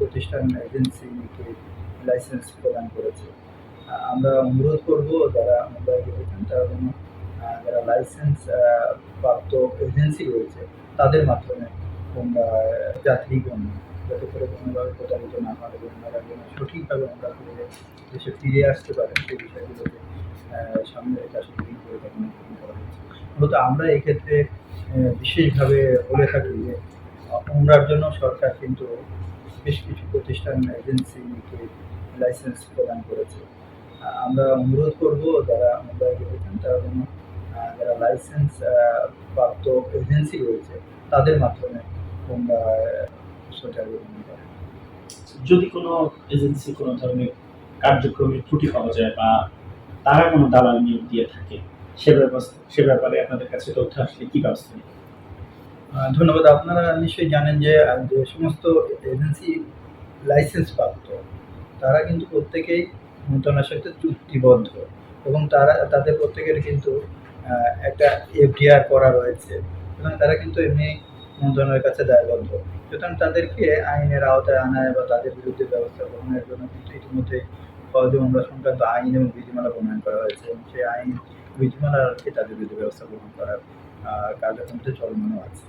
প্রতিষ্ঠান এজেন্সিকে লাইসেন্স প্রদান করেছে। আমরা অনুরোধ করব যারা মোবাইল রেখেছেন তারা যেন যারা লাইসেন্স প্রাপ্ত এজেন্সি রয়েছে, তাদের মাধ্যমে তোমরা যাত্রীগণ, যাতে করে কোনোভাবে প্রতারিত না হয় এবং ওনারা যেন সঠিকভাবে আমরা করে দেশে ফিরে আসতে পারেন, সেই বিষয়গুলোকে সামনে রেখে আসলে দিন পরিকল্পনা করা হয়েছে। মূলত আমরা এক্ষেত্রে বিশেষভাবে বলে থাকি যে উমরার জন্য সরকার কিন্তু বেশ কিছু প্রতিষ্ঠান এজেন্সিকে লাইসেন্স প্রদান করেছে। আমরা অনুরোধ করব যারা মোবাইল রেখেছেন তারা যেন যারা লাইসেন্স প্রাপ্ত এজেন্সি রয়েছে তাদের মাধ্যমে যদি কোনো এজেন্সি কোনো ধরনের কার্যক্রমে ত্রুটি পাওয়া যায় বা তারা কোনো দালাল নিয়োগ দিয়ে থাকে সে ব্যবস্থা সে ব্যাপারে আপনাদের কাছে তথ্য আসলে কি ব্যবস্থা আহ, ধন্যবাদ। আপনারা নিশ্চয়ই জানেন যে যে সমস্ত এজেন্সি লাইসেন্স প্রাপ্ত তারা কিন্তু প্রত্যেকেই মন্ত্রণালয়ের সাথে চুক্তিবদ্ধ এবং তারা তাদের প্রত্যেকের কিন্তু একটা এফডিআর করা রয়েছে সুতরাং তারা কিন্তু এমনি মন্ত্রণালয়ের কাছে দায়বদ্ধ। সুতরাং তাদেরকে আইনের আওতায় আনায় বা তাদের বিরুদ্ধে ব্যবস্থা গ্রহণের জন্য কিন্তু ইতিমধ্যে সহযোগিতা সংক্রান্ত আইন এবং বিধিমালা প্রণয়ন করা হয়েছে এবং সেই আইন বিধিমালাকে তাদের বিরুদ্ধে ব্যবস্থা গ্রহণ আহ, কার্যক্রমটা চলমানও আছে।